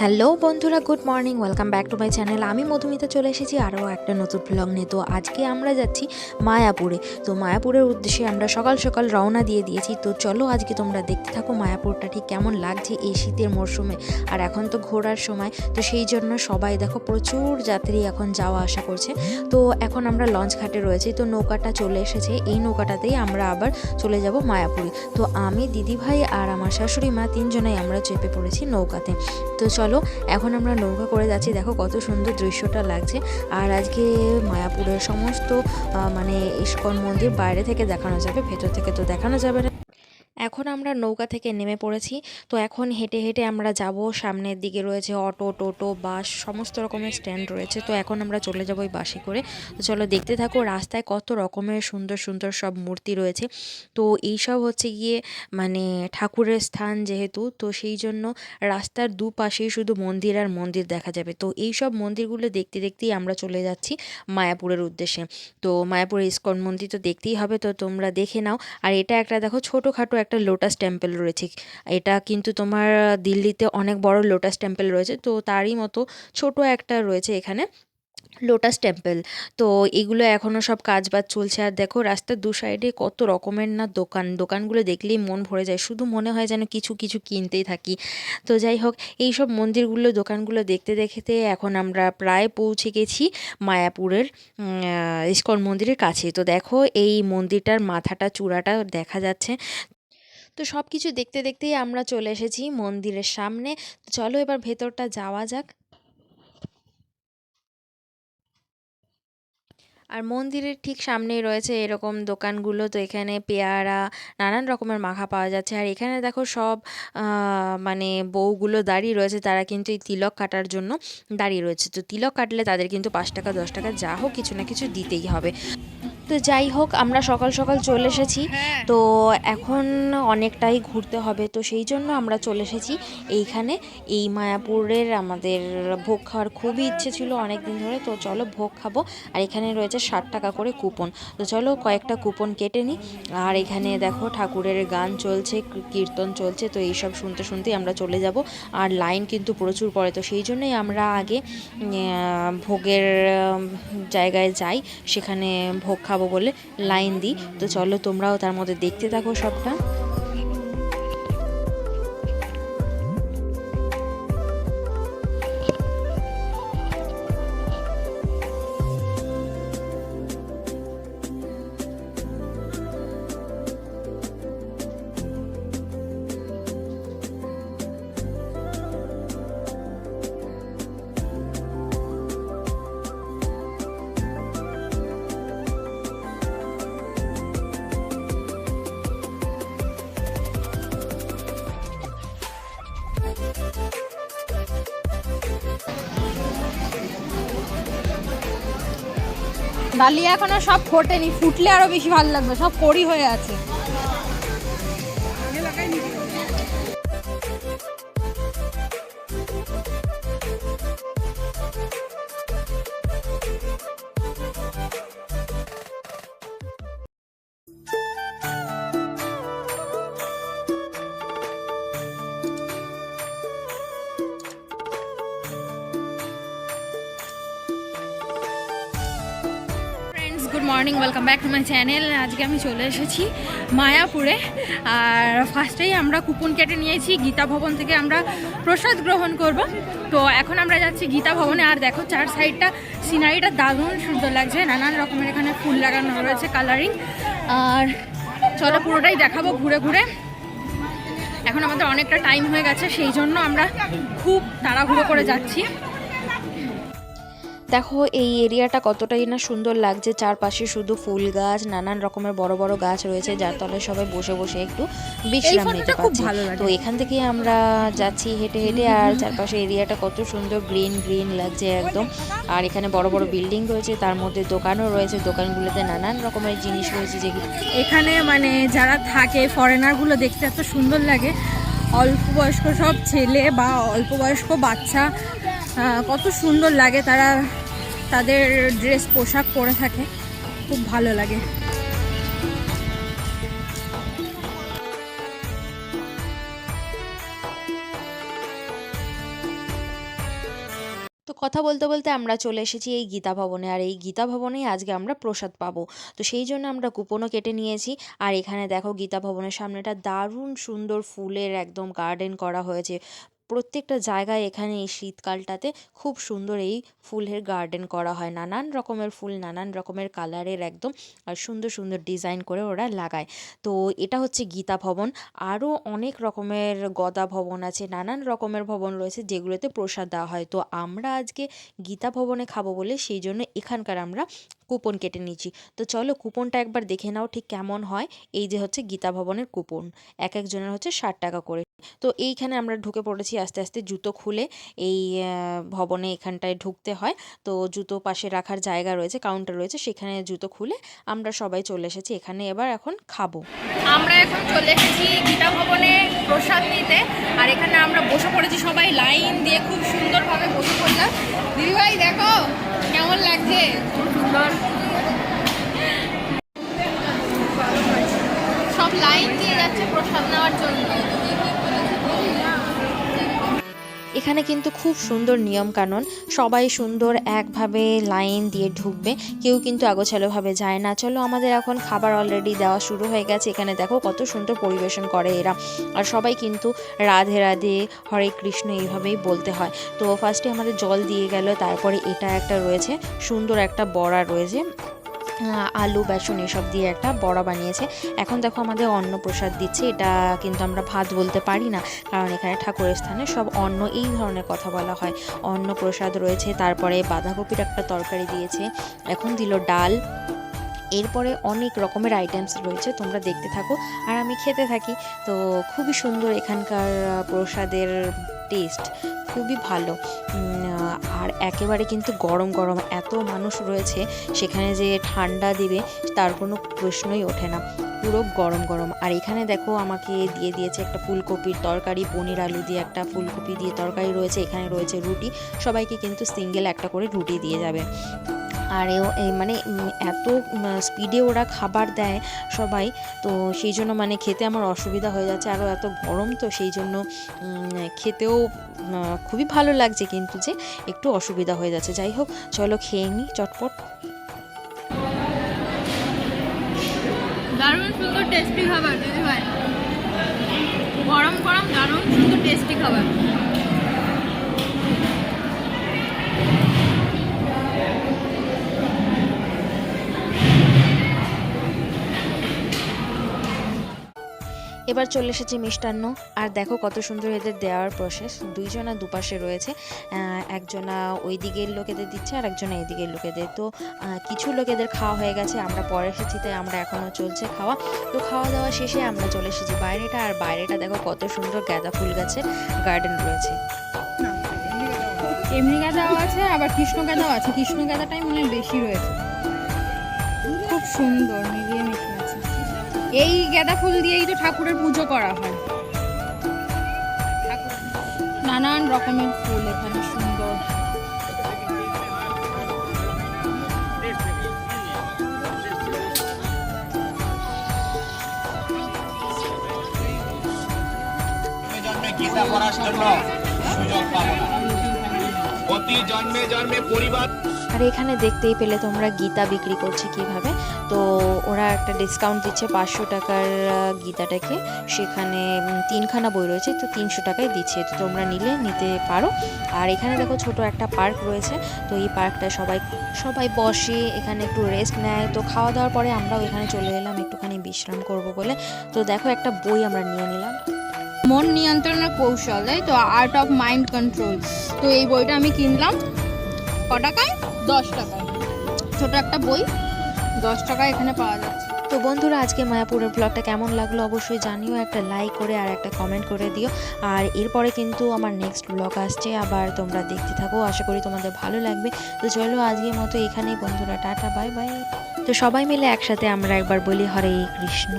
Hello বন্ধুরা good morning welcome back to my channel আমি মধুমিতা চলে এসেছি আরও একটা নতুন ব্লগ নিয়ে। তো আজকে আমরা যাচ্ছি মায়াপুরে। তো মায়াপুরের উদ্দেশ্যে আমরা সকাল সকাল রওনা দিয়ে দিয়েছি। তো চলো আজকে তোমরা দেখতে থাকো মায়াপুরটা ঠিক কেমন লাগছে এই শীতের মরশুমে। আর এখন তো ঘোরার সময়, তো সেই জন্য সবাই দেখো প্রচুর যাত্রী এখন যাওয়া আসা করছে। তো এখন আমরা লঞ্চ ঘাটে রয়েছি। তো নৌকাটা চলে এসেছে। এই নৌকাটাতেই আমরা আবার চলে যাব মায়াপুরে। তো আমি, দিদিভাই আর আমার শাশুড়ি মা তিনজনেই আমরা চেপে পড়েছি নৌকাতে। তো চলো, এখন আমরা নৌকা করে যাচ্ছি। দেখো কত সুন্দর দৃশ্যটা লাগছে। আর আজকে মায়াপুরের সমস্ত মানে ইস্কন মন্দির বাইরে থেকে দেখানো যাবে, ভেতর থেকে তো দেখানো যাবে না। এখন আমরা নৌকা থেকে নেমে পড়েছি। তো এখন হেঁটে হেঁটে আমরা যাব, সামনের দিকে রয়েছে অটো, টোটো, বাস, সমস্ত রকমের স্ট্যান্ড রয়েছে। তো এখন আমরা চলে যাব ওই বাসে করে। তো চলো দেখতে থাকো রাস্তায় কত রকমের সুন্দর সুন্দর সব মূর্তি রয়েছে। তো এইসব হচ্ছে গিয়ে মানে ঠাকুরের স্থান যেহেতু, তো সেই জন্য রাস্তার দুপাশেই শুধু মন্দির আর মন্দির দেখা যাবে। তো এই সব মন্দিরগুলো দেখতে দেখতেই আমরা চলে যাচ্ছি মায়াপুরের উদ্দেশ্যে। তো মায়াপুরের ইস্কন মন্দির তো দেখতেই হবে, তো তোমরা দেখে নাও। আর এটা একটা দেখো ছোটোখাটো একটা লোটাস টেম্পল রয়েছে। এটা কিন্তু তোমার দিল্লিতে অনেক বড় লোটাস টেম্পল রয়েছে। তো তারই মতো ছোট একটা রয়েছে এখানে লোটাস টেম্পল তো এগুলো এখনও সব কাজ বাজ চলছে। আর দেখো রাস্তার দু সাইডে কত রকমের না দোকান। দোকানগুলো দেখলেই মন ভরে যায়। শুধু মনে হয় যেন কিছু কিছু কিনতেই থাকি। তো যাই হোক এই সব মন্দিরগুলো, দোকানগুলো দেখতে দেখতে এখন আমরা প্রায় পৌঁছে গেছি মায়াপুরের ইস্কন মন্দিরের কাছে। তো দেখো এই মন্দিরটার মাথাটা, চূড়াটা দেখা যাচ্ছে। তো সব কিছু দেখতে দেখতেই আমরা চলে এসেছি মন্দিরের সামনে। চলো এবার ভেতরটা যাওয়া যাক। আর মন্দিরের ঠিক সামনেই রয়েছে এরকম দোকানগুলো। তো এখানে পেয়ারা, নানান রকমের মাখা পাওয়া যাচ্ছে। আর এখানে দেখো সব মানে বউগুলো দাঁড়িয়ে রয়েছে। তারা কিন্তু এই তিলক কাটার জন্য দাঁড়িয়ে রয়েছে। তো তিলক কাটলে তাদের কিন্তু পাঁচ টাকা, দশ টাকা যা হোক কিছু না কিছু দিতেই হবে। তো যাই হোক আমরা সকাল সকাল চলে এসেছি। তো এখন অনেকটাই ঘুরতে হবে তো সেই জন্য আমরা চলে এসেছি। এইখানে এই মায়াপুরের আমাদের ভোগ খাওয়ার খুবই ইচ্ছে ছিল অনেক দিন ধরে তো চলো ভোগ খাব। আর এখানে রয়েছে ষাট টাকা করে কুপন। তো চলো কয়েকটা কুপন কেটে নিই। আর এখানে দেখো ঠাকুরের গান চলছে কীর্তন চলছে তো এইসব শুনতে শুনতেই আমরা চলে যাব। আর লাইন কিন্তু প্রচুর পড়ে তো সেই জন্যই আমরা আগে ভোগের জায়গায় যাই। সেখানে ভোগ খাব। বলে লাইন দিই। তো চলো তোমরাও তার মধ্যে দেখতে থাকো সবটা। ডালিয়া এখনও সব ফোটেনি ফুটলে আরও বেশি ভালো লাগবে সব কড়ি হয়ে আছে। Morning welcome back to my channel আজকে আমি চলে এসেছি মায়াপুরে। আর ফার্স্টেই আমরা কুপন কেটে নিয়েছি, গীতা ভবন থেকে আমরা প্রসাদ গ্রহণ করব। তো এখন আমরা যাচ্ছি গীতা ভবনে। আর দেখো, চার সাইডটা সিনারিটা দারুণ সুন্দর লাগছে। নানান রকমের এখানে ফুল লাগানো রয়েছে কালারিং আর চলো পুরোটাই দেখাবো ঘুরে ঘুরে। এখন আমাদের অনেকটা টাইম হয়ে গেছে, সেই জন্য আমরা খুব তাড়াহুড়ো করে যাচ্ছি। দেখো এই এরিয়াটা কতটাই না সুন্দর লাগছে। চারপাশে শুধু ফুল গাছ নানান রকমের বড় বড় গাছ রয়েছে যার তলায় সবাই বসে বসে একটু বিশ্রাম নিতে পারছে। তো এখান থেকে আমরা যাচ্ছি হেঁটে হেঁটে আর চারপাশে এরিয়াটা কত সুন্দর গ্রিন গ্রিন লাগছে একদম। আর এখানে বড় বড় বিল্ডিং রয়েছে তার মধ্যে দোকানও রয়েছে দোকানগুলোতে নানান রকমের জিনিস রয়েছে যেগুলো এখানে মানে যারা থাকে ফরেনারগুলো দেখতে এত সুন্দর লাগে। অল্প বয়স্ক সব ছেলে বা অল্প বয়স্ক বাচ্চা আহ, কত সুন্দর লাগে তারা তাদের ড্রেস পোশাক পরে থাকে। খুব ভালো লাগে। কথা বলতে বলতে আমরা চলে এসেছি এই গীতা ভবনে, আর এই গীতা ভবনেই আজকে আমরা প্রসাদ পাবো। তো সেই জন্য আমরা কুপনও কেটে নিয়েছি। আর এখানে দেখো গীতা ভবনের সামনেটা দারুণ সুন্দর ফুলের একদম গার্ডেন করা হয়েছে। প্রত্যেকটা জায়গায় এখানে এই শীতকালটাতে খুব সুন্দর এই ফুলের গার্ডেন করা হয়। নানান রকমের ফুল, নানান রকমের কালারের একদম, আর সুন্দর সুন্দর ডিজাইন করে ওরা লাগায়। তো এটা হচ্ছে গীতা ভবন। আরও অনেক রকমের গদা ভবন আছে, নানান রকমের ভবন রয়েছে যেগুলোতে প্রসাদ দেওয়া হয়। তো আমরা আজকে গীতা ভবনে খাব বলে সেই জন্য এখানকার আমরা কুপন কেটে নিয়েছি তো চলো কুপনটা একবার দেখে নাও ঠিক কেমন হয়। এই যে হচ্ছে গীতা ভবনের কুপন। এক একজনের হচ্ছে ষাট টাকা করে। তো এইখানে আমরা ঢুকে পড়েছি আস্তে আস্তে জুতো খুলে। এই ভবনে এখানটায় ঢুকতে হয়। তো জুতো পাশে রাখার জায়গা রয়েছে, কাউন্টার রয়েছে, সেখানে জুতো খুলে আমরা সবাই চলে এসেছি। এখানে এবার এখন খাব। আমরা এখন চলে এসেছি গীতা ভবনে প্রসাদ নিতে। আর এখানে আমরা বসে পড়েছি সবাই লাইন দিয়ে খুব সুন্দরভাবে বসে পড়লাম। দিদিভাই, দেখো কেমন লাগছে খুব সুন্দর সব লাইন দিয়ে যাচ্ছে প্রসাদ নেওয়ার জন্য এখানে কিন্তু খুব সুন্দর নিয়ম কানুন সবাই সুন্দর একভাবে লাইন দিয়ে ঢুকবে। কেউ কিন্তু আগোছালোভাবে যায় না। চলো, আমাদের এখন খাবার অলরেডি দেওয়া শুরু হয়ে গেছে। এখানে দেখো কত সুন্দর পরিবেশন করে এরা। আর সবাই কিন্তু রাধে রাধে, হরে কৃষ্ণ এইভাবেই বলতে হয়। তো ফার্স্টে আমাদের জল দিয়ে গেল, তারপরে এটা একটা রয়েছে। সুন্দর একটা বড়া রয়েছে। আলু, বেসন এসব দিয়ে একটা বড়া বানিয়েছে। এখন দেখো আমাদের অন্ন প্রসাদ দিচ্ছে। এটা কিন্তু আমরা ভাত বলতে পারি না, কারণ এখানে ঠাকুরের স্থানে সব অন্ন এই ধরনের কথা বলা হয়। অন্ন প্রসাদ রয়েছে, তারপরে বাঁধাকপির একটা তরকারি দিয়েছে, এখন দিল ডাল। এরপরে অনেক রকমের আইটেমস রয়েছে, তোমরা দেখতে থাকো। আর আমি খেতে থাকি, তো খুবই সুন্দর এখানকার প্রসাদের টেস্ট খুবই ভালো। আর একেবারে কিন্তু গরম গরম, এত মানুষ রয়েছে, সেখানে যে ঠান্ডা দিবে, তার কোনো প্রশ্নই ওঠে না। পুরো গরম গরম। আর এখানে দেখো আমাকে দিয়ে দিয়েছে একটা ফুলকপির তরকারি, পনির আলু দিয়ে একটা ফুলকপি দিয়ে তরকারি রয়েছে, এখানে রয়েছে রুটি। সবাইকে কিন্তু সিঙ্গেল একটা করে রুটি দিয়ে যাবে। আর মানে এত স্পিডে ওরা খাবার দেয় সবাই, তো সেই জন্য মানে খেতে আমার অসুবিধা হয়ে যাচ্ছে। আরও এত গরম, তো সেই জন্য খেতেও খুবই ভালো লাগছে কিন্তু যে একটু অসুবিধা হয়ে যাচ্ছে। যাই হোক, চলো খেয়ে নিই চটপট। দারুণ সুন্দর টেস্টি খাবার গরম গরম দারুণ সুন্দর টেস্টি খাবার। এবার চলে এসেছে মিষ্টান্ন। আর দেখো কত সুন্দর এদের দেওয়ার প্রসেস দুইজনা দুপাশে রয়েছে। একজনা ওই দিকের লোকেদের দিচ্ছে আর একজনা এই দিকের লোকেদের। তো কিছু লোকেদের খাওয়া হয়ে গেছে। আমরা পরে এসেছি, তাই আমরা এখনও চলছে খাওয়া। তো খাওয়া দাওয়া শেষে আমরা চলে এসেছি বাইরেটা। আর বাইরেটা দেখো কত সুন্দর গাঁদা ফুল গাছের গার্ডেন রয়েছে। এমনি গাঁদাও আছে, আবার কৃষ্ণ গাঁদাও আছে। কৃষ্ণ গাঁদাটাই মনে বেশি রয়েছে। খুব সুন্দর মিলিয়ে এই গাঁদা ফুল দিয়েই তো ঠাকুরের পুজো করা হয়। নানান রকমের ফুল এখানে সুন্দর। গীতা পড়ার জন্য সুযোগ পাবো না। প্রতি জন্মে জন্মে পরিবার। আর এখানে দেখতেই পেলে তোমরা গীতা বিক্রি করছে কীভাবে। তো ওরা একটা ডিসকাউন্ট দিচ্ছে পাঁচশো টাকার গীতাটাকে। সেখানে তিনখানা বই রয়েছে, তো তিনশো টাকায় দিচ্ছে। তো তোমরা নিলে, নিতে পারো। আর এখানে দেখো ছোট একটা পার্ক রয়েছে। তো এই পার্কটা সবাই সবাই বসে, এখানে একটু রেস্ট নেয়। তো খাওয়া দাওয়ার পরে আমরাও এখানে চলে এলাম, একটুখানি বিশ্রাম করব বলে। তো দেখো একটা বই আমরা নিয়ে নিলাম। মন নিয়ন্ত্রণের কৌশল, তাই তো? আর্ট অফ মাইন্ড কন্ট্রোল তো এই বইটা আমি কিনলাম ক টাকায়? দশ টাকায়। ছোট একটা বই, দশ টাকায় এখানে পাওয়া যাচ্ছে। তো বন্ধুরা, আজকে মায়াপুরের ব্লগটা কেমন লাগল অবশ্যই জানিও, একটা লাইক করে আর একটা কমেন্ট করে দিও। আর এরপরে কিন্তু আমার নেক্সট ব্লগ আসছে, আবার তোমরা দেখতে থাকো, আশা করি তোমাদের ভালো লাগবে। তো চলো আজকের মতো এখানেই বন্ধুরা, টাটা বাই বাই তো সবাই মিলে একসাথে আমরা একবার বলি হরে কৃষ্ণ।